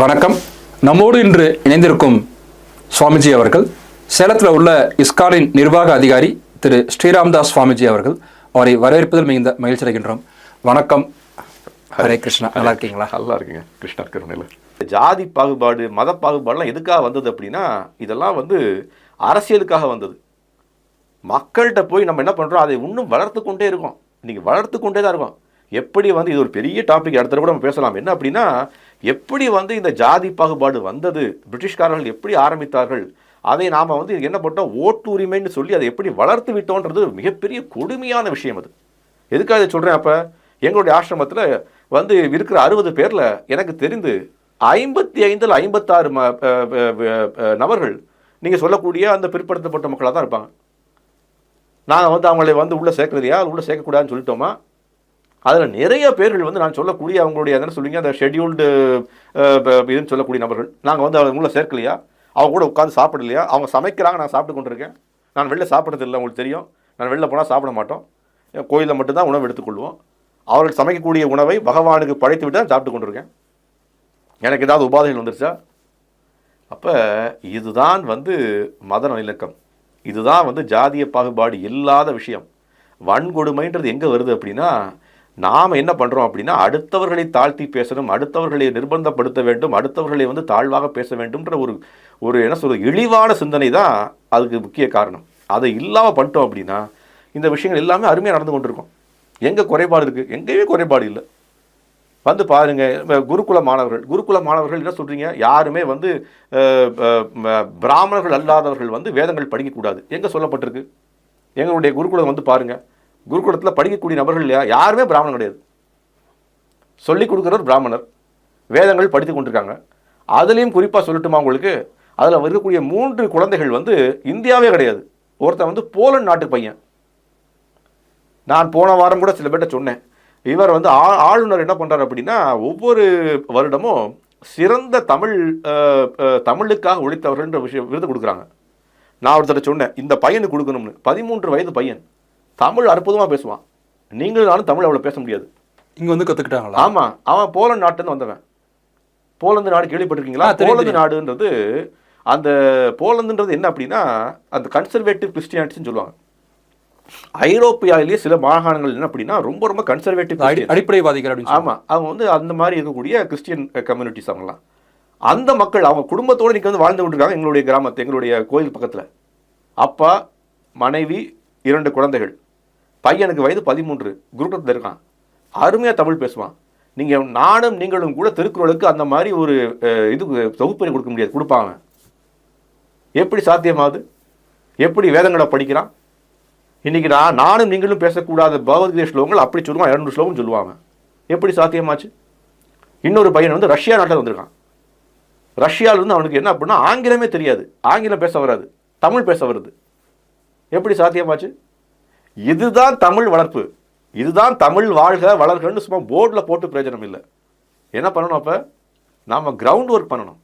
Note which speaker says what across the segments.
Speaker 1: வணக்கம். நம்மோடு இன்று இணைந்திருக்கும் சுவாமிஜி அவர்கள் சேலத்தில் உள்ள இஸ்கானின் நிர்வாக அதிகாரி திரு ஸ்ரீராம்தாஸ் சுவாமிஜி அவர்கள் அவரை வரவேற்பதில் மிகுந்த மகிழ்ச்சி அடைகின்றோம். வணக்கம். ஹரே கிருஷ்ணா. நல்லா இருக்கீங்களா?
Speaker 2: நல்லா இருக்குங்க. கிருஷ்ணா கருணையில். ஜாதி பாகுபாடு மத பாகுபாடுலாம் எதுக்காக வந்தது அப்படின்னா இதெல்லாம் வந்து அரசியலுக்காக வந்தது. மக்கள்கிட்ட போய் நம்ம என்ன பண்ணுறோம் அதை இன்னும் வளர்த்து கொண்டே இருக்கோம். இன்னைக்கு வளர்த்து கொண்டே தான் இருக்கோம். எப்படி வந்து இது ஒரு பெரிய டாபிக் அடுத்த கூட நம்ம பேசலாம். என்ன அப்படின்னா எப்படி வந்து இந்த ஜாதி பாகுபாடு வந்தது? பிரிட்டிஷ்காரர்கள் எப்படி ஆரம்பித்தார்கள்? அதை நாம் வந்து என்ன பண்ணோம் ஓட்டு உரிமைன்னு சொல்லி அதை எப்படி வளர்த்து விட்டோன்றது மிகப்பெரிய கொடுமையான விஷயம் அது. எதுக்காக இதை சொல்கிறேன் அப்போ? எங்களுடைய ஆசிரமத்தில் வந்து இருக்கிற அறுபது பேரில் எனக்கு தெரிந்து ஐம்பத்தி ஐந்தில் ஐம்பத்தாறு ம நபர்கள் நீங்கள் சொல்லக்கூடிய அந்த பிற்படுத்தப்பட்ட மக்களாக தான் இருப்பாங்க. நாங்கள் வந்து அவங்களை வந்து உள்ளே சேர்க்குறதையா? உள்ளே சேர்க்கக்கூடாதுன்னு சொல்லிட்டோமா? அதில் நிறைய பேர்கள் வந்து நான் சொல்லக்கூடிய அவங்களுடைய என்ன சொல்லுவீங்க அந்த ஷெட்யூல்டு இதுன்னு சொல்லக்கூடிய நபர்கள் நாங்கள் வந்து அவங்க சேர்க்கலையா? அவங்க கூட உட்காந்து சாப்பிடலையா? அவங்க சமைக்கிறாங்க நான் சாப்பிட்டு கொண்டிருக்கேன். நான் வெளில சாப்பிட்றது இல்லை உங்களுக்கு தெரியும். நான் வெளில போனால் சாப்பிட மாட்டோம். கோயிலில் மட்டும்தான் உணவு எடுத்துக்கொள்வோம் அவர்கள் சமைக்கக்கூடிய உணவை பகவானுக்கு படைத்து விட்டு தான் சாப்பிட்டு கொண்டிருக்கேன். எனக்கு ஏதாவது உபாதைகள் வந்துருச்சா? அப்போ இதுதான் வந்து மத நல்லிணக்கம் இதுதான் வந்து ஜாதிய பாகுபாடு இல்லாத விஷயம். வன்கொடுமைன்றது எங்கே வருது அப்படின்னா நாம் என்ன பண்ணுறோம் அப்படின்னா அடுத்தவர்களை தாழ்த்தி பேசணும் அடுத்தவர்களை நிர்பந்தப்படுத்த வேண்டும் அடுத்தவர்களை வந்து தாழ்வாக பேச வேண்டும்ன்ற ஒரு ஒரு என்ன சொல்கிறது இழிவான சிந்தனை தான் அதுக்கு முக்கிய காரணம். அதை இல்லாமல் பண்ணிட்டோம் அப்படின்னா இந்த விஷயங்கள் எல்லாமே அருமையாக நடந்து கொண்டிருக்கும். எங்கே குறைபாடு இருக்குது எங்கேயுமே குறைபாடு இல்லை. வந்து பாருங்கள் குருகுல மாணவர்கள் குருகுல மாணவர்கள் என்ன சொல்கிறீங்க யாருமே வந்து பிராமணர்கள் அல்லாதவர்கள் வந்து வேதங்கள் படிக்கக்கூடாது. எங்கே சொல்லப்பட்டிருக்கு? எங்களுடைய குருகுலம் வந்து பாருங்கள் குருகுலத்தில் படிக்கக்கூடிய நபர்கள் இல்லையா? யாருமே பிராமணன் கிடையாது. சொல்லிக் கொடுக்குறவர் பிராமணர். வேதங்கள் படித்து கொண்டிருக்காங்க. அதுலேயும் குறிப்பாக சொல்லட்டுமா உங்களுக்கு? அதில் இருக்கக்கூடிய மூன்று குழந்தைகள் வந்து இந்தியாவே கிடையாது. ஒருத்தன் வந்து போலன் நாட்டு பையன். நான் போன வாரம் கூட சில பேர்ட்ட சொன்னேன். இவர் வந்து ஆ ஆளுநர் என்ன பண்ணுறாரு அப்படின்னா ஒவ்வொரு வருடமும் சிறந்த தமிழ் தமிழுக்காக உழைத்தவர்கள்ன்ற விஷயம் விருது கொடுக்குறாங்க. நான் ஒருத்தர் சொன்னேன் இந்த பையனுக்கு கொடுக்கணும்னு. பதிமூன்று வயது பையன். தமிழ் அற்புதமாக பேசுவான். நீங்களும் நானும் தமிழ் அவ்வளோ பேச முடியாது.
Speaker 1: இங்க வந்து கத்துக்கிட்டாங்களா?
Speaker 2: ஆமா அவன் போலந்து நாட்டுன்னு வந்தவன். போலந்து நாடு கேள்விப்பட்டிருக்கீங்களா? போலந்து நாடுன்றது அந்த போலந்துன்றது என்ன அப்படின்னா அந்த கன்சர்வேட்டிவ் கிறிஸ்டியானிட்டின்னு சொல்லுவாங்க. ஐரோப்பியாவிலேயே சில மாகாணங்கள் என்ன அப்படின்னா ரொம்ப ரொம்ப கன்சர்வேட்டிவ்
Speaker 1: அடி- அடிப்படைவாதிகள் அப்படின்னு
Speaker 2: ஆமா அவங்க வந்து அந்த மாதிரி இருக்கக்கூடிய கிறிஸ்டியன் கம்யூனிட்டிஸ் அவங்கலாம். அந்த மக்கள் அவங்க குடும்பத்தோடு இன்னைக்கு வந்து வாழ்ந்து கொண்டிருக்காங்க எங்களுடைய கிராமத்து எங்களுடைய கோயில் பக்கத்துல. அப்பா மனைவி இரண்டு குழந்தைகள். பையனுக்கு வயது பதிமூன்று குருகுலத்தில் இருக்கான். அருமையாக தமிழ் பேசுவான். நீங்கள் நானும் நீங்களும் கூட திருக்குறளுக்கு அந்த மாதிரி ஒரு இது தொகுப்பறி கொடுக்க முடியாது. கொடுப்பாங்க எப்படி சாத்தியமாகுது எப்படி வேதங்களை படிக்கிறான்? இன்றைக்கி நான் நானும் நீங்களும் பேசக்கூடாத பகவத்கீதை ஸ்லோகங்கள் அப்படி சொல்லுவான். இரநூறு ஸ்லோகம் சொல்லுவாங்க எப்படி சாத்தியமாச்சு? இன்னொரு பையன் வந்து ரஷ்யா நாட்டில் வந்திருக்கான். ரஷ்யாவிலேருந்து அவனுக்கு என்ன அப்படின்னா ஆங்கிலமே தெரியாது. ஆங்கிலம் பேச வராது. தமிழ் பேச வருது. எப்படி சாத்தியமாச்சு? இதுதான் தமிழ் வளர்ப்பு. இதுதான் தமிழ் வாழ்க வளர்கன்னு சும்மா போர்டில் போட்டு பிரயோஜனம் இல்லை. என்ன பண்ணணும் அப்போ? நாம் கிரவுண்ட் ஒர்க் பண்ணணும்.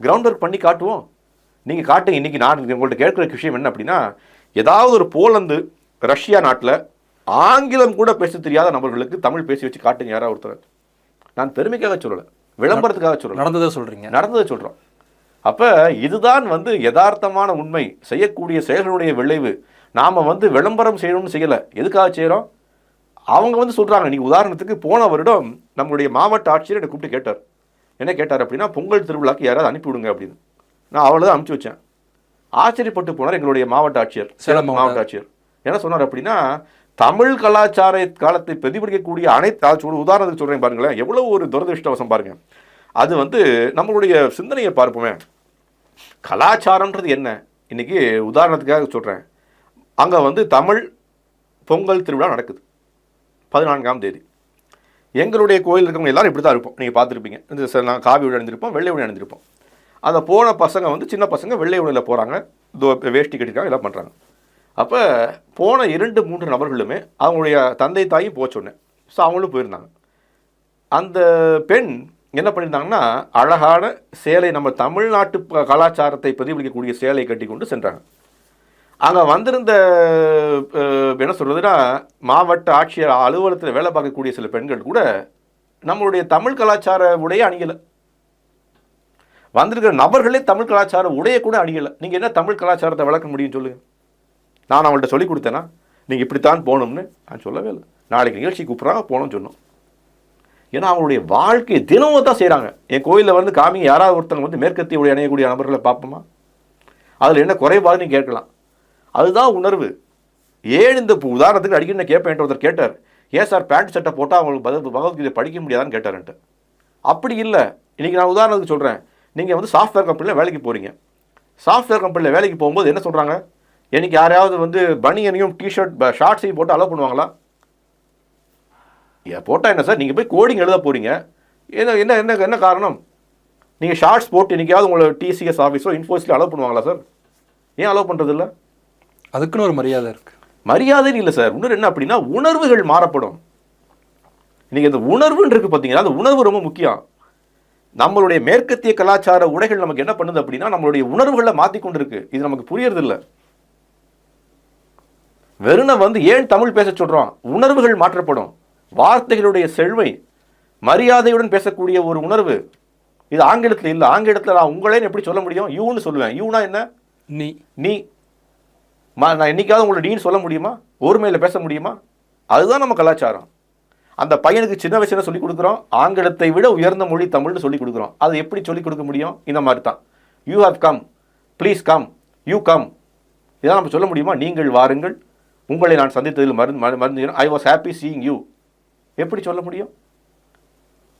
Speaker 2: கிரவுண்ட் ஒர்க் பண்ணி காட்டுவோம். நீங்கள் காட்டுங்க இன்றைக்கி நான் உங்கள்கிட்ட கேட்குற விஷயம் என்ன அப்படின்னா ஏதாவது ஒரு போலந்து ரஷ்யா நாட்டில் ஆங்கிலம் கூட பேச தெரியாத நபர்களுக்கு தமிழ் பேசி வச்சு காட்டுங்க யாராவது ஒருத்தர். நான் பெருமைக்காக சொல்லலை. விளம்பரத்துக்காக சொல்லலை.
Speaker 1: நடந்ததை சொல்றீங்க.
Speaker 2: நடந்ததை சொல்கிறோம் அப்போ இதுதான் வந்து யதார்த்தமான உண்மை. செய்யக்கூடிய செயல்களுடைய விளைவு. நாம் வந்து விளம்பரம் செய்யணும்னு செய்யலை. எதுக்காக செய்கிறோம் அவங்க வந்து சொல்கிறாங்க நீ உதாரணத்துக்கு போன வருடம் நம்மளுடைய மாவட்ட ஆட்சியர் என்னை கூப்பிட்டு கேட்டார். என்ன கேட்டார் அப்படின்னா பொங்கல் திருவிழாக்கு யாராவது அனுப்பி விடுங்க அப்படின்னு. நான் அவளை தான் அனுப்பிச்சி வச்சேன். ஆச்சரியப்பட்டு போனார் எங்களுடைய மாவட்ட ஆட்சியர்
Speaker 1: சேலம்
Speaker 2: மாவட்ட ஆட்சியர். என்ன சொன்னார் அப்படின்னா தமிழ் கலாச்சார காலத்தை பிரதிபலிக்கக்கூடிய அனைத்து ஒரு உதாரணத்துக்கு சொல்கிறேன் பாருங்களேன். எவ்வளவு ஒரு துரதிருஷ்டவசம் பாருங்க. அது வந்து நம்மளுடைய சிந்தனையை பார்ப்போமே. கலாச்சாரம்ன்றது என்ன? இன்றைக்கி உதாரணத்துக்காக சொல்கிறேன் அங்கே வந்து தமிழ் பொங்கல் திருவிழா நடக்குது. பதினான்காம் தேதி. எங்களுடைய கோயில் இருக்கவங்க எல்லாரும் இப்படி தான் இருப்போம். நீங்கள் பார்த்துருப்பீங்க. இந்த சார் நான் காவி உடை அணிந்திருப்போம் வெள்ளை உடை அணிந்திருப்போம். அதை போன பசங்க வந்து சின்ன பசங்க வெள்ளை உடையில் போகிறாங்க இதோ வேஷ்டி கட்டிருக்காங்க எல்லாம் பண்ணுறாங்க அப்போ போன இரண்டு மூன்று நபர்களுமே அவங்களுடைய தந்தை தாயும் போக ஸோ அவங்களும் போயிருந்தாங்க. அந்த பெண் என்ன பண்ணியிருந்தாங்கன்னா அழகான சேலை நம்ம தமிழ்நாட்டு கலாச்சாரத்தை பிரதிபலிக்கக்கூடிய சேலை கட்டி கொண்டு சென்றாங்க. அங்கே வந்திருந்த என்ன சொல்றதுன்னா மாவட்ட ஆட்சியர் அலுவலகத்தில் வேலை பார்க்கக்கூடிய சில பெண்கள் கூட நம்மளுடைய தமிழ் கலாச்சார உடைய அணியலை. வந்திருக்கிற நபர்களே தமிழ் கலாச்சார உடைய கூட அணியலை. நீங்கள் என்ன தமிழ் கலாச்சாரத்தை விளக்க முடியும் சொல்லுங்கள் நான் அவங்கள்ட்ட சொல்லி கொடுத்தேன்னா நீங்கள் இப்படித்தான் போகணும்னு நான் சொல்லவே இல்லை. நாளைக்கு நிகழ்ச்சி கூப்பிட்றாங்க போகணும்னு சொன்னோம். ஏன்னா அவங்களுடைய வாழ்க்கையை தினமும் தான் செய்கிறாங்க என் கோயிலில் வந்து காமிங்க யாராவது ஒருத்தவங்க வந்து மேற்கத்திய உடைய அணையக்கூடிய நபர்களை பார்ப்போமா? அதில் என்ன குறைபாடுன்னு கேட்கலாம். அதுதான் உணர்வு. ஏன் இந்த உதாரணத்துக்கு அடிக்கடி நான் கேட்பேன் ஒருத்தர் கேட்டார். ஏன் சார் பேண்ட் சட்டை போட்டால் அவங்களுக்கு பகவத் பகவத்கீதை படிக்க முடியாதான்னு கேட்டார்ன்ட்டு. அப்படி இல்லை. இன்றைக்கி நான் உதாரணத்துக்கு சொல்கிறேன் நீங்கள் வந்து சாஃப்ட்வேர் கம்பெனியில் வேலைக்கு போகிறீங்க சாஃப்ட்வேர் கம்பெனியில் வேலைக்கு போகும்போது என்ன சொல்கிறாங்க எனக்கு யாரையாவது வந்து பனியனையும் டிஷர்ட் ஷார்ட்ஸையும் போட்டு அலோவ் பண்ணுவாங்களா? போட்டால் என்ன சார்? நீங்கள் போய் கோடிங் எழுத போகிறீங்க என்ன என்ன என்ன என்ன காரணம்? நீங்கள் ஷார்ட்ஸ் போட்டு இன்றைக்காவது உங்களை டிசிஎஸ் ஆஃபீஸோ இன்ஃபோஸில் அலோவ் பண்ணுவாங்களா சார்? ஏன் அலோவ் பண்ணுறதில்ல
Speaker 1: அதுக்குன்னு ஒரு மரியாதை இருக்கு.
Speaker 2: மரியாதைன்னு இல்லை சார். இன்னொரு என்ன அப்படின்னா உணர்வுகள் மாறப்படும். இன்னைக்கு இந்த உணர்வுன்னு இருக்கு பார்த்தீங்கன்னா அந்த உணர்வு ரொம்ப முக்கியம். நம்மளுடைய மேற்கத்திய கலாச்சார உடைகள் நமக்கு என்ன பண்ணுது அப்படின்னா நம்மளுடைய உணர்வுகளை மாற்றி கொண்டு இருக்கு இது நமக்கு புரியறது இல்லை வெறுனை வந்து ஏன் தமிழ் பேச சொல்றோம்? உணர்வுகள் மாற்றப்படும். வார்த்தைகளுடைய செழுமை மரியாதையுடன் பேசக்கூடிய ஒரு உணர்வு இது ஆங்கிலத்தில் இல்லை ஆங்கிலத்தில் நான் உங்களேன்னு எப்படி சொல்ல முடியும்? யூன்னு சொல்லுவேன். யூனா என்ன?
Speaker 1: நீ.
Speaker 2: நீ. நான் என்னைக்காவது உங்களை நீன்னு சொல்ல முடியுமா? ஒருமையில் பேச முடியுமா? அதுதான் நம்ம கலாச்சாரம். அந்த பையனுக்கு சின்ன வயசுல சொல்லி கொடுக்குறோம். ஆங்கிலத்தை விட உயர்ந்த மொழி தமிழ்னு சொல்லி கொடுக்குறோம். அது எப்படி சொல்லி கொடுக்க முடியும்? இந்த மாதிரி தான் you how come please come you come இதான் நம்ம சொல்ல முடியுமா? நீங்கள் வாருங்கள். உங்களை நான் சந்தித்ததில் மருந்து மரு- மருந்து I was happy seeing you எப்படி சொல்ல முடியும்?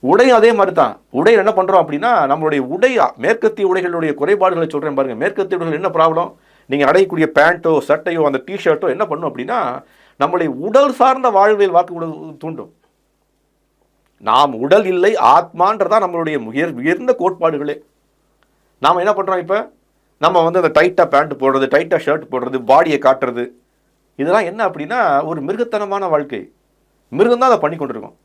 Speaker 2: உடையும் அதே மாதிரி தான் உடை என்ன பண்ணுறோம் அப்படின்னா நம்மளுடைய உடை மேற்கத்திய உடைகளுடைய குறைபாடுகளை சொல்கிறேன் பாருங்கள் மேற்கத்திய உடைகள் என்ன ப்ராப்ளம் நீங்கள் அடையக்கூடிய பேண்ட்டோ சட்டையோ அந்த டிஷர்ட்டோ என்ன பண்ணும் அப்படின்னா நம்மளுடைய உடல் சார்ந்த வாழ்வியல் வாக்கு தூண்டும். நாம் உடல் இல்லை ஆத்மான்றதான் நம்மளுடைய உயர் உயர்ந்த கோட்பாடுகளே. நாம் என்ன பண்ணுறோம் இப்போ? நம்ம வந்து அந்த டைட்டாக பேண்ட் போடுறது டைட்டாக ஷர்ட் போடுறது பாடியை காட்டுறது. இதெல்லாம் என்ன அப்படின்னா ஒரு மிருகத்தனமான வாழ்க்கை. மிருகம் தான் அதை பண்ணி கொண்டிருக்கோம்.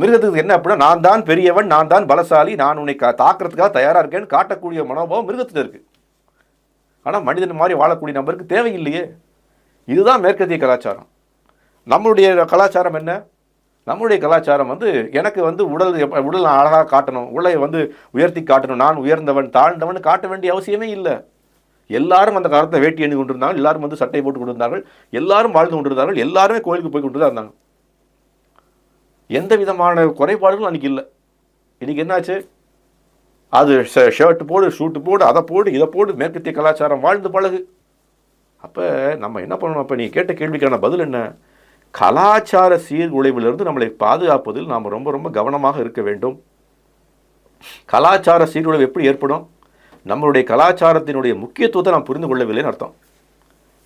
Speaker 2: மிருகத்துக்கு என்ன அப்படின்னா நான் தான் பெரியவன் நான் தான் பலசாலி நான் உன்னை கா தாக்குறதுக்காக தயாராக இருக்கேன்னு காட்டக்கூடிய மனோபாவம் மிருகத்தில் இருக்கு. ஆனால் மனிதன் மாதிரி வாழக்கூடிய நபருக்கு தேவையில்லையே. இதுதான் மேற்கத்திய கலாச்சாரம். நம்மளுடைய கலாச்சாரம் என்ன? நம்மளுடைய கலாச்சாரம் வந்து எனக்கு வந்து உடல் உடல் அழகாக காட்டணும் உடலை வந்து உயர்த்தி காட்டணும் நான் உயர்ந்தவன் தாழ்ந்தவன் காட்ட வேண்டிய அவசியமே இல்லை. எல்லாரும் அந்த காலத்தை வேட்டி எண்ணி கொண்டிருந்தாங்க எல்லாரும் வந்து சட்டை போட்டு கொண்டிருந்தார்கள் எல்லாரும் வாழ்ந்து கொண்டிருந்தார்கள் எல்லாருமே கோயிலுக்கு போய் கொண்டு தான் இருந்தாங்க. எந்த விதமான குறைபாடுகளும் அன்றைக்கி இல்லை. இன்றைக்கி என்னாச்சு? அது ஷர்ட் போடு ஷூட்டு போடு அதை போடு இதை போடு மேற்கத்திய கலாச்சாரம் வாழ்ந்து பழகு. அப்போ நம்ம என்ன பண்ணணும்? அப்போ நீ கேட்ட கேள்விக்கான பதில் என்ன? கலாச்சார சீர்குலைவிலிருந்து நம்மளை பாதுகாப்பதில் நாம் ரொம்ப ரொம்ப கவனமாக இருக்க வேண்டும். கலாச்சார சீர்குலைவு எப்படி ஏற்படும்? நம்மளுடைய கலாச்சாரத்தினுடைய முக்கியத்துவத்தை நாம் புரிந்து கொள்ளவில்லைன்னு அர்த்தம்.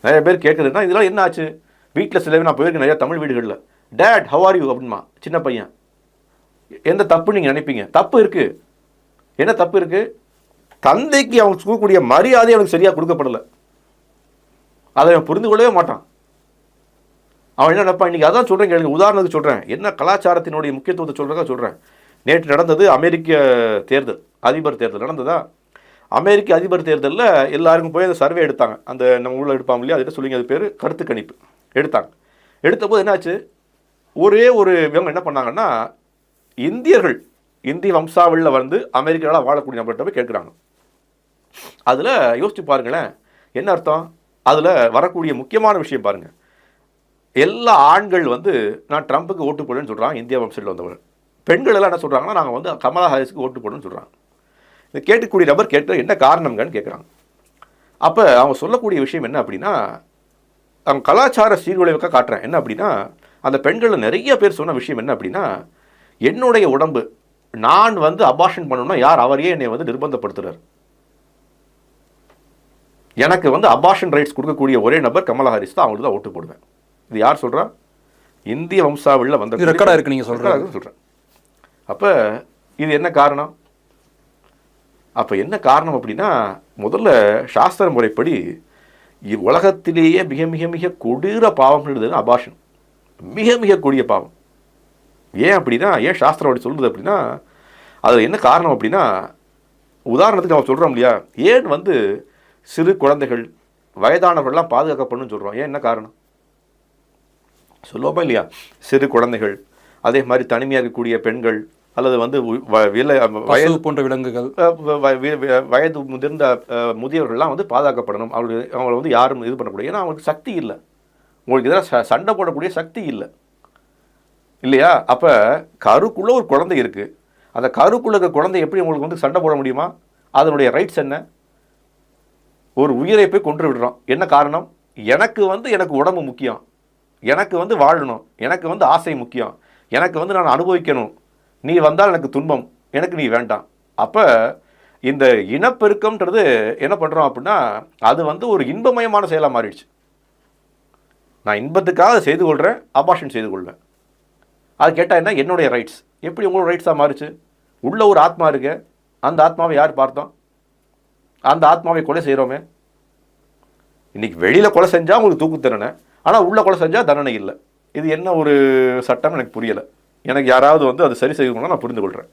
Speaker 2: நிறைய பேர் கேட்குறதுனா இதெல்லாம் என்ன ஆச்சு? வீட்டில் சில நான் போயிருக்கேன் நிறைய தமிழ் வீடுகளில். டேட் ஹவ் ஆர் யூ அப்படின்மா சின்ன பையன். எந்த தப்பு நீங்கள் நினைப்பீங்க? தப்பு இருக்குது என்ன தப்பு இருக்குது தந்தைக்கு அவன் கொடுக்கக்கூடிய மரியாதை அவனுக்கு சரியாக கொடுக்கப்படலை. அதை அவன் புரிந்து கொள்ளவே மாட்டான். அவன் என்ன நினைப்பான்? இன்றைக்கி அதான் சொல்கிறேன் கேளுங்க உதாரணத்துக்கு சொல்கிறேன் என்ன கலாச்சாரத்தினுடைய முக்கியத்துவத்தை சொல்கிறதா சொல்கிறேன் நேற்று நடந்தது அமெரிக்க தேர்தல் அதிபர் தேர்தல். நடந்ததா? அமெரிக்க அதிபர் தேர்தலில் எல்லாருக்கும் போய் அந்த சர்வே எடுத்தாங்க. அந்த நம்ம உள்ள எடுப்பாங்க இல்லையா? அதுகிட்ட சொல்லிங்க அது பேர் கருத்து கணிப்பு. எடுத்தாங்க. எடுத்தபோது என்னாச்சு? ஒரே ஒரு இவங்க என்ன பண்ணாங்கன்னா இந்தியர்கள் இந்திய வம்சாவளியில் வந்து அமெரிக்காவில் வாழக்கூடிய நபர்கிட்ட போய் கேட்குறாங்க. அதில் யோசித்து பாருங்களேன் என்ன அர்த்தம்? அதில் வரக்கூடிய முக்கியமான விஷயம் பாருங்கள் எல்லா ஆண்கள் வந்து நான் ட்ரம்ப்புக்கு ஓட்டு போடுன்னு சொல்கிறாங்க இந்தியா வம்சத்தில் வந்தவர் பெண்கள் எல்லாம் என்ன சொல்கிறாங்கன்னா நாங்கள் வந்து கமலா ஹாரிஸ்க்கு ஓட்டு போடணும்னு சொல்கிறாங்க இந்த கேட்கக்கூடிய நபர் கேட்டு என்ன காரணங்கன்னு கேட்குறாங்க அப்போ அவங்க சொல்லக்கூடிய விஷயம் என்ன அப்படின்னா அவங்க கலாச்சார சீர்குலைவுக்காக காட்டுறேன். என்ன அப்படின்னா அந்த பெண்களில் நிறைய பேர் சொன்ன விஷயம் என்ன அப்படின்னா என்னுடைய உடம்பு நான் வந்து அபாஷன் பண்ணணும்னா யார் அவரையே என்னை வந்து நிர்பந்தப்படுத்துறார். எனக்கு வந்து அபாஷன் ரைட்ஸ் கொடுக்கக்கூடிய ஒரே நபர் கமலா ஹாரிஸ் தான் அவங்களுக்கு தான் ஓட்டு போடுவேன். இது யார் சொல்றா? இந்திய வம்சாவளியில் வந்த
Speaker 1: இது ரெக்கார்டா இருக்கு நீங்க சொல்றது.
Speaker 2: ரெக்கார்டா சொல்கிறேன் அப்போ இது என்ன காரணம்? அப்போ என்ன காரணம் அப்படின்னா முதல்ல சாஸ்திர முறைப்படி உலகத்திலேயே மிக மிக மிக கொடூர பாவம் அபாஷன். மிக மிக கொடிய பாவம். ஏன் அப்படின்னா ஏன் சாஸ்திரம் அப்படி சொல்லுது அப்படின்னா அதில் என்ன காரணம் அப்படின்னா உதாரணத்துக்கு நம்ம சொல்கிறோம் இல்லையா ஏன் வந்து சிறு குழந்தைகள் வயதானவர்கள்லாம் பாதுகாக்கப்படணும்னு சொல்கிறோம் ஏன் என்ன காரணம்? சொல்லுவோமா இல்லையா? சிறு குழந்தைகள் அதே மாதிரி தனிமையாக இருக்கக்கூடிய பெண்கள் அல்லது வந்து விலை வயது
Speaker 1: போன்ற விலங்குகள்.
Speaker 2: வயது முதிர்ந்த முதியவர்கள்லாம் வந்து பாதுகாக்கப்படணும். அவங்களுக்கு அவங்கள வந்து யாரும் இது பண்ணக்கூடாது. ஏன்னா அவங்களுக்கு சக்தி இல்லை. உங்களுக்கு எதிராக ச சண்டை போடக்கூடிய சக்தி இல்லை. இல்லையா? அப்போ கருக்குள்ளே ஒரு குழந்தை இருக்குது அந்த கருக்குள்ள இருக்க குழந்தை எப்படி உங்களுக்கு வந்து சண்டை போட முடியுமா? அதனுடைய ரைட்ஸ் என்ன? ஒரு உயிரை போய் கொன்று விடுறோம். என்ன காரணம்? எனக்கு வந்து எனக்கு உடம்பு முக்கியம். எனக்கு வந்து வாழணும். எனக்கு வந்து ஆசை முக்கியம். எனக்கு வந்து நான் அனுபவிக்கணும். நீ வந்தால் எனக்கு துன்பம் எனக்கு நீ வேண்டாம். அப்போ இந்த இனப்பெருக்கம்ன்றது என்ன பண்ணுறோம் அப்படின்னா அது வந்து ஒரு இன்பமயமான செயலாக மாறிடுச்சு. நான் இன்பத்துக்காக செய்து கொள்கிறேன் அபார்ஷன் செய்து கொள்வேன். அது கேட்டால் என்ன? என்னுடைய ரைட்ஸ் எப்படி உங்களோட ரைட்ஸாக மாறிச்சு? உள்ள ஒரு ஆத்மா இருக்கு. அந்த ஆத்மாவை யார் பார்த்தோம்? அந்த ஆத்மாவை கொலை செய்கிறோமே இன்னைக்கு வெளியில் கொலை செஞ்சால் உங்களுக்கு தூக்கு தண்டனை. ஆனால் உள்ளே கொலை செஞ்சால் தண்டனை இல்லை. இது என்ன ஒரு சட்டம்? எனக்கு புரியலை. எனக்கு யாராவது வந்து அது சரி செய்யணும்னா நான் புரிந்து கொள்கிறேன்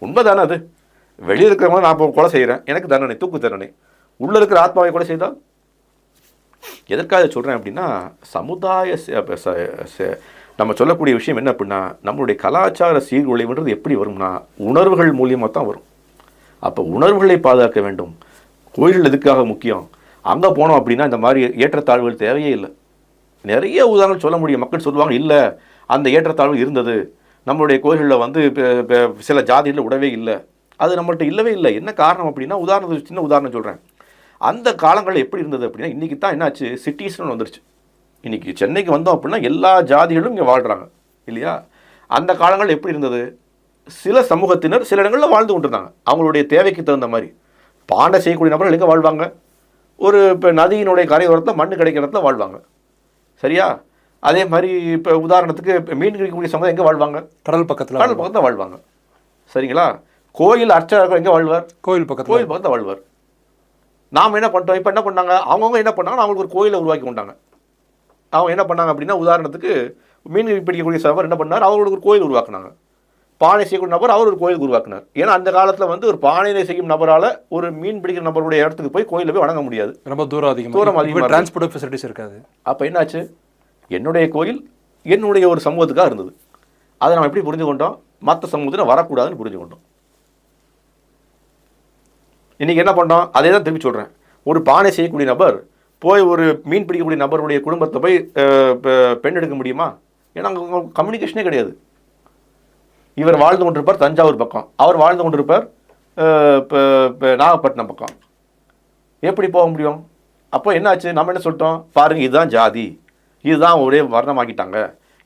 Speaker 2: உண்மைதானே அது? வெளியே இருக்கிறவங்க நான் இப்போ கொலை செய்கிறேன் எனக்கு தண்டனை தூக்கு தண்டனை. உள்ளே இருக்கிற ஆத்மாவை கொலை செய்தால்? எதற்காக சொல்கிறேன் அப்படின்னா சமுதாய ச- ச- நம்ம சொல்லக்கூடிய விஷயம் என்ன அப்படின்னா நம்மளுடைய கலாச்சார சீர்குலைவுன்றது எப்படி வரும்னா உணர்வுகள் மூலியமாக தான் வரும். அப்போ உணர்வுகளை பாதுகாக்க வேண்டும். கோயில்கள் எதுக்காக முக்கியம்? அங்கே போனோம் அப்படின்னா இந்த மாதிரி ஏற்றத்தாழ்வுகள் தேவையே இல்லை. நிறைய உதாரணங்கள் சொல்ல முடியும். மக்கள் சொல்லுவாங்க இல்லை அந்த ஏற்றத்தாழ்வு இருந்தது. நம்மளுடைய கோயில்களில் வந்து சில ஜாதிகளில் உடவே இல்லை. அது நம்மள்ட்ட இல்லவே இல்லை. என்ன காரணம் அப்படின்னா உதாரணத்துக்கு சின்ன உதாரணம் சொல்கிறேன் அந்த காலங்கள் எப்படி இருந்தது அப்படின்னா இன்றைக்கி தான் என்னாச்சு? சிட்டிஸ்னு வந்துருச்சு. இன்றைக்கி சென்னைக்கு வந்தோம் அப்படின்னா எல்லா ஜாதிகளும் இங்கே வாழ்கிறாங்க இல்லையா? அந்த காலங்கள் எப்படி இருந்தது? சில சமூகத்தினர் சில இடங்களில் வாழ்ந்து கொண்டிருந்தாங்க. அவங்களுடைய தேவைக்கு தகுந்த மாதிரி. பாண்டை செய்யக்கூடிய நபர்கள் எங்கே வாழ்வாங்க? ஒரு இப்போ நதியினுடைய கரையோரத்தில் மண் கிடைக்கிற இடத்துல வாழ்வாங்க. சரியா? அதே மாதிரி இப்போ உதாரணத்துக்கு இப்ப மீன் கிடைக்கக்கூடிய சமூகம் எங்கே வாழ்வாங்க?
Speaker 1: கடல் பக்கத்துல
Speaker 2: கடல் பக்கத்தில் வாழ்வாங்க. சரிங்களா? கோயில் அர்ச்சகர்கள் எங்கே வாழ்வார்?
Speaker 1: கோயில் பக்கத்துல.
Speaker 2: கோயில் பக்கத்தில் வாழ்வார். நாம் என்ன பண்ணிட்டோம்? இப்போ என்ன பண்ணாங்க? அவங்கவுங்க என்ன பண்ணாங்க அவங்களுக்கு ஒரு கோயிலை உருவாக்கி கொண்டாங்க. அவங்க என்ன பண்ணாங்க அப்படின்னா உதாரணத்துக்கு மீன் பிடிக்கக்கூடிய சபர் என்ன பண்ணார்? அவங்களுக்கு ஒரு கோயில் உருவாக்குனாங்க. பானை செய்யக்கூடிய நபர் அவர் ஒரு கோயில் உருவாக்குனார். ஏன்னா அந்த காலத்தில் வந்து ஒரு பானையை செய்யும் நபரால் ஒரு மீன் பிடிக்கிற நபருடைய இடத்துக்கு போய் கோயிலில் போய் வணங்க முடியாது.
Speaker 1: ரொம்ப தூரம் அதிகமாக
Speaker 2: தூரம் அதிகமா.
Speaker 1: டிரான்ஸ்போர்ட் ஃபெசிலிட்டிஸ் இருக்காது.
Speaker 2: அப்போ என்னாச்சு? என்னுடைய கோயில் என்னுடைய ஒரு சமூகத்துக்காக இருந்தது. அதை நம்ம எப்படி புரிஞ்சு கொண்டோம் மற்ற சமூகத்தில் வரக்கூடாதுன்னு புரிஞ்சு கொண்டோம் இன்றைக்கி என்ன பண்ணோம் அதே தான் திருப்பி சொல்கிறேன் ஒரு பானை செய்யக்கூடிய நபர் போய் ஒரு மீன் பிடிக்கக்கூடிய நபருடைய குடும்பத்தை போய் பெ- பெண் எடுக்க முடியுமா? ஏன்னா அங்கே கம்யூனிகேஷனே கிடையாது. இவர் வாழ்ந்து கொண்டிருப்பார் தஞ்சாவூர் பக்கம். அவர் வாழ்ந்து கொண்டிருப்பார் அஹ், நாகப்பட்டினம் பக்கம். எப்படி போக முடியும்? அப்போ என்னாச்சு? நம்ம என்ன சொல்லிட்டோம்? பாருங்கள் இதுதான் ஜாதி. இதுதான் ஒரே வர்ணமாக்கிட்டாங்க.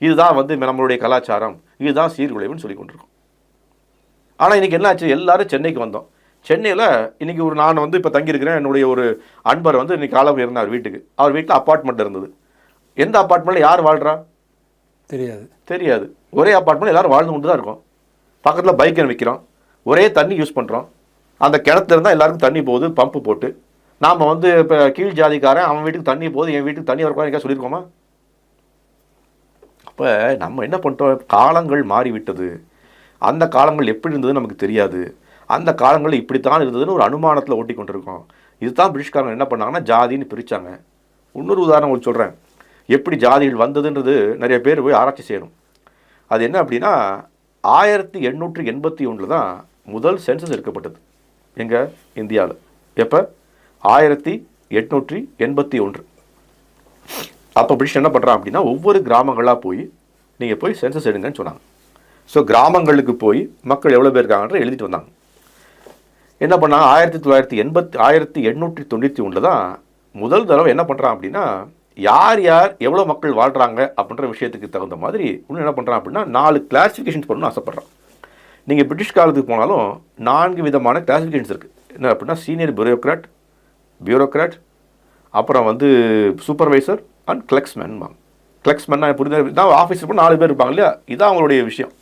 Speaker 2: இதுதான் வந்து நம்மளுடைய கலாச்சாரம். இதுதான் சீர்குலைவுன்னு சொல்லி கொண்டிருக்கோம். ஆனால் இன்னைக்கு என்னாச்சு? எல்லாரும் சென்னைக்கு வந்தோம். சென்னையில் இன்னைக்கு ஒரு நான் வந்து இப்போ தங்கியிருக்கிறேன். என்னுடைய ஒரு அன்பர் வந்து இன்னைக்கு காலம் இருந்தார் வீட்டுக்கு. அவர் வீட்டில் அப்பார்ட்மெண்ட் இருந்தது. எந்த அப்பார்ட்மெண்ட்டில் யார் வாழ்றா?
Speaker 1: தெரியாது.
Speaker 2: தெரியாது. ஒரே அப்பார்ட்மெண்ட் எல்லாரும் வாழ்ந்து கொண்டு தான் இருக்கோம். பக்கத்தில் பைக் விற்கிறோம் ஒரே தண்ணி யூஸ் பண்ணுறோம் அந்த கிணத்துல இருந்தால் எல்லாருக்கும் தண்ணி போகுது பம்பு போட்டு. நாம் வந்து இப்போ கீழ் ஜாதிக்காரன் அவன் வீட்டுக்கு தண்ணி போகுது என் வீட்டுக்கு தண்ணி வரக்கூடாது சொல்லியிருக்கோமா? அப்போ நம்ம என்ன பண்ணிட்டோம்? காலங்கள் மாறிவிட்டது. அந்த காலங்கள் எப்படி இருந்ததுன்னு நமக்கு தெரியாது. அந்த காலங்கள் இப்படித்தான் இருந்ததுன்னு ஒரு அனுமானத்தில் ஓட்டி கொண்டிருக்கோம். இதுதான் பிரிட்டிஷ்காரங்க என்ன பண்ணாங்கன்னா ஜாதின்னு பிரித்தாங்க இன்னொரு உதாரணம் உங்களுக்கு சொல்கிறேன் எப்படி ஜாதிகள் வந்ததுன்றது நிறைய பேர் போய் ஆராய்ச்சி செய்யணும். அது என்ன அப்படின்னா ஆயிரத்தி எண்ணூற்றி எண்பத்தி ஒன்றில் தான் முதல் சென்சஸ் எடுக்கப்பட்டது. எங்கள் இந்தியாவில் எப்போ? ஆயிரத்தி எட்நூற்றி எண்பத்தி ஒன்று. அப்போ பிரிட்டிஷ் என்ன பண்ணுறான் அப்படின்னா ஒவ்வொரு கிராமங்களாக போய் நீங்கள் போய் சென்சஸ் எடுங்கன்னு சொன்னாங்க. ஸோ கிராமங்களுக்கு போய் மக்கள் எவ்வளோ பேர் இருக்காங்கன்ற எழுதிட்டு வந்தாங்க. என்ன பண்ணாங்க? ஆயிரத்தி தொள்ளாயிரத்தி எண்பத்தி ஆயிரத்தி எண்ணூற்றி தொண்ணூற்றி ஒன்றில் தான் முதல் தடவை என்ன பண்ணுறான் அப்படின்னா யார் யார் எவ்வளோ மக்கள் வாழ்கிறாங்க அப்படின்ற விஷயத்துக்கு தகுந்த மாதிரி இன்னும் என்ன பண்ணுறான் அப்படின்னா நாலு கிளாசிஃபிகேஷன்ஸ் பண்ணணும்னு ஆசைப்பட்றான். நீங்கள் பிரிட்டிஷ் காலத்துக்கு போனாலும் நான்கு விதமான கிளாசிஃபிகேஷன்ஸ் இருக்குது என்ன அப்படின்னா சீனியர் பியூரோக்ராட் பியூரோக்ராட் அப்புறம் வந்து சூப்பர்வைசர் அண்ட் கிளக்ஸ்மேன் கிளக்ஸ்மேன் புரிஞ்ச தான் ஆஃபீஸர் போய் நாலு பேர் இருப்பாங்க இல்லையா? இதான் அவங்களுடைய விஷயம்.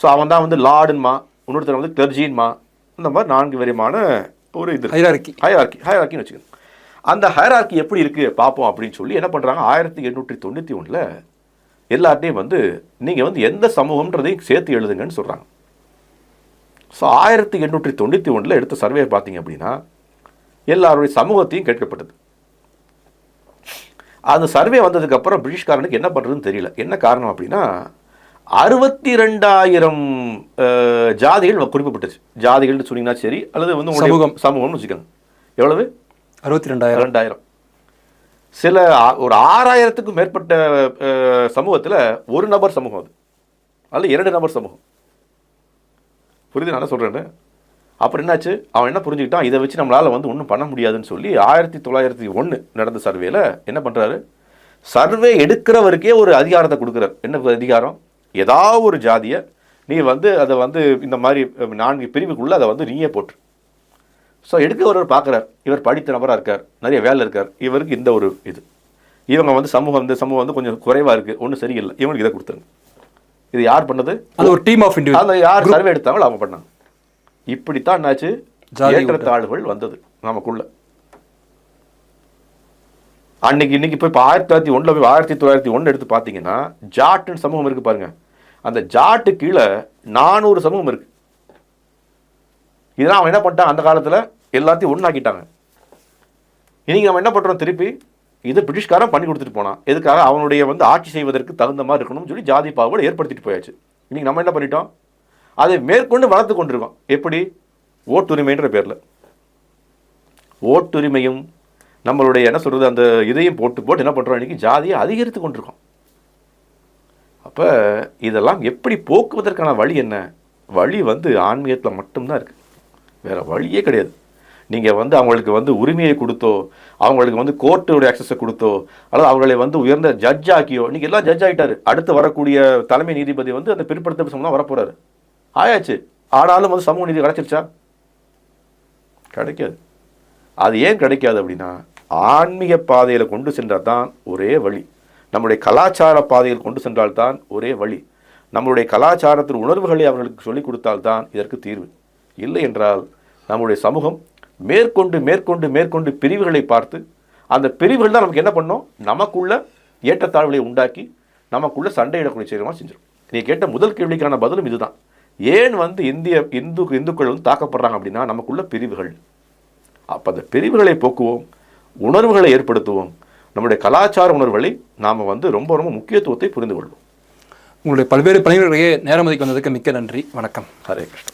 Speaker 2: ஸோ அவன் தான் வந்து லார்டுன்மா இன்னொருத்தர் வந்து கிளர்ஜின்மா இந்த மாதிரி நான்கு விதமான ஒரு இது.
Speaker 1: ஹைரார்கி
Speaker 2: ஹயரார்கி ஹயரார்க்கின்னு வச்சுக்கோங்க. அந்த ஹயரார்க்கி எப்படி இருக்குது பார்ப்போம் அப்படின்னு சொல்லி என்ன பண்ணுறாங்க ஆயிரத்தி எண்ணூற்றி தொண்ணூற்றி ஒன்றில் எல்லார்ட்டையும் வந்து நீங்கள் வந்து எந்த சமூகம்ன்றதையும் சேர்த்து எழுதுங்கன்னு சொல்கிறாங்க ஸோ ஆயிரத்தி எண்ணூற்றி தொண்ணூற்றி ஒன்றில் எடுத்த சர்வே பார்த்தீங்க அப்படின்னா எல்லாருடைய சமூகத்தையும் கேட்கப்பட்டது. அந்த சர்வே வந்ததுக்கப்புறம் பிரிட்டிஷ்காரனுக்கு என்ன பண்ணுறதுன்னு தெரியல. என்ன காரணம் அப்படின்னா அறுபத்தி ரெண்டாயிரம் ஜாதிகள் குறிப்பிட்டுச்சு ஜாதிகள்னு சொன்னீங்கன்னா சரி அல்லது வந்து
Speaker 1: சமூகம்.
Speaker 2: சமூகம்னு வச்சுக்கோங்க. எவ்வளவு?
Speaker 1: அறுபத்தி ரெண்டாயிரம்.
Speaker 2: ரெண்டாயிரம் சில ஒரு ஆறாயிரத்துக்கும் மேற்பட்ட சமூகத்துல ஒரு நபர் சமூகம் அது. அல்ல இரண்டு நபர் சமூகம். புரியுது? நான் என்ன சொல்றேன்னு? அப்புறம் என்னாச்சு? அவன் என்ன புரிஞ்சுக்கிட்டான்? இதை வச்சு நம்மளால வந்து ஒன்றும் பண்ண முடியாதுன்னு சொல்லி ஆயிரத்தி தொள்ளாயிரத்தி ஒன்று நடந்த சர்வேல என்ன பண்றாரு? சர்வே எடுக்கிறவருக்கே ஒரு அதிகாரத்தை கொடுக்குறார். என்ன அதிகாரம்? ஏதாவது ஒரு ஜாதியை நீ வந்து அதை வந்து இந்த மாதிரி நான்கு பிரிவுக்குள்ள அதை வந்து நீயே போட்டு. ஸோ எடுக்கிறவர் பார்க்குறார். இவர் படித்த நபராக இருக்கார். நிறைய வேலை இருக்கார். இவருக்கு இந்த ஒரு இது. இவங்க வந்து சமூகம் இந்த சமூகம் வந்து கொஞ்சம் குறைவாக இருக்குது ஒன்றும் சரியில்லை. இவங்களுக்கு இதை கொடுத்தாங்க இது யார் பண்ணது?
Speaker 1: அது ஒரு டீம் ஆஃப் இண்டிவிஜுவல்
Speaker 2: அந்த யார் சர்வே எடுத்தாங்களோ அவங்க பண்ணாங்க. இப்படித்தான் என்னாச்சு? ஏற்றத்தாழ்வுகள் வந்தது நமக்குள்ள. அன்னைக்கு இன்னைக்கு போய் இப்போ ஆயிரத்தி தொள்ளாயிரத்தி ஒன்றில் போய் ஆயிரத்தி தொள்ளாயிரத்தி ஒன்று எடுத்து பார்த்தீங்கன்னா ஜாட்டுன்னு சமூகம் இருக்கு பாருங்க. அந்த ஜாட்டு கீழே நானூறு சமூகம் இருக்கு. இதெல்லாம் அவன் என்ன பண்ணிட்டான்? அந்த காலத்தில் எல்லாத்தையும் ஒன்றாக்கிட்டாங்க இன்னைக்கு நம்ம என்ன பண்ணுறோம் திருப்பி? இது பிரிட்டிஷ்காரன் பண்ணி கொடுத்துட்டு போனான். எதுக்காக? அவனுடைய வந்து ஆட்சி செய்வதற்கு தகுந்த மாதிரி இருக்கணும்னு சொல்லி ஜாதி பாகுபாடு ஏற்படுத்திட்டு போயாச்சு. இன்னைக்கு நம்ம என்ன பண்ணிட்டோம்? அதை மேற்கொண்டு வளர்த்து கொண்டிருக்கோம். எப்படி? ஓட்டுரிமைன்ற பேரில். ஓட்டுரிமையும் நம்மளுடைய என்ன சொல்கிறது அந்த இதையும் போட்டு போட்டு என்ன பண்ணுறோம் இன்றைக்கி ஜாதியை அதிகரித்து கொண்டிருக்கோம். அப்போ இதெல்லாம் எப்படி போக்குவதற்கான வழி என்ன? வழி வந்து ஆன்மீகத்தில் மட்டும்தான் இருக்குது வேறு வழியே கிடையாது. நீங்கள் வந்து அவங்களுக்கு வந்து உரிமையை கொடுத்தோ அவங்களுக்கு வந்து கோர்ட்டுடைய ஆக்சஸை கொடுத்தோ அல்லது அவர்களை வந்து உயர்ந்த ஜட்ஜ் ஆக்கியோ இன்றைக்கி எல்லாம் ஜட்ஜ் ஆகிட்டாரு அடுத்து வரக்கூடிய தலைமை நீதிபதி வந்து அந்த பிற்படுத்த சம்பந்தம் வரப்போகிறார் ஆயாச்சு. ஆனாலும் வந்து சமூக நீதி கிடைச்சிருச்சா? கிடைக்காது. அது ஏன் கிடைக்காது அப்படின்னா ஆன்மீக பாதையில் கொண்டு சென்றால் தான் ஒரே வழி. நம்முடைய கலாச்சார பாதையில் கொண்டு சென்றால்தான் ஒரே வழி. நம்மளுடைய கலாச்சாரத்தின் உணர்வுகளை அவர்களுக்கு சொல்லிக் கொடுத்தால்தான் இதற்கு தீர்வு. இல்லை என்றால் நம்முடைய சமூகம் மேற்கொண்டு மேற்கொண்டு மேற்கொண்டு பிரிவுகளை பார்த்து அந்த பிரிவுகள் தான் நமக்கு என்ன பண்ணோம்? நமக்குள்ள ஏற்றத்தாழ்வுகளை உண்டாக்கி நமக்குள்ள சண்டையிடக்கூடிய செய்கிறமா செஞ்சிடும் நீ கேட்ட முதல் கேள்விக்கான பதிலும் இதுதான். ஏன் வந்து இந்திய இந்து இந்துக்கள் வந்து தாக்கப்படுறாங்க அப்படின்னா நமக்குள்ள பிரிவுகள். அப்போ அந்த பிரிவுகளை போக்குவோம் உணர்வுகளை ஏற்படுத்துவோம். நம்முடைய கலாச்சார உணர்வுகளை நாம் வந்து ரொம்ப ரொம்ப முக்கியத்துவத்தை புரிந்து கொள்வோம்.
Speaker 1: உங்களுடைய பல்வேறு பணிகளிடையே நேரம் ஒதுக்கி வந்ததுக்கு மிக்க நன்றி. வணக்கம்.
Speaker 2: ஹரே கிருஷ்ணா.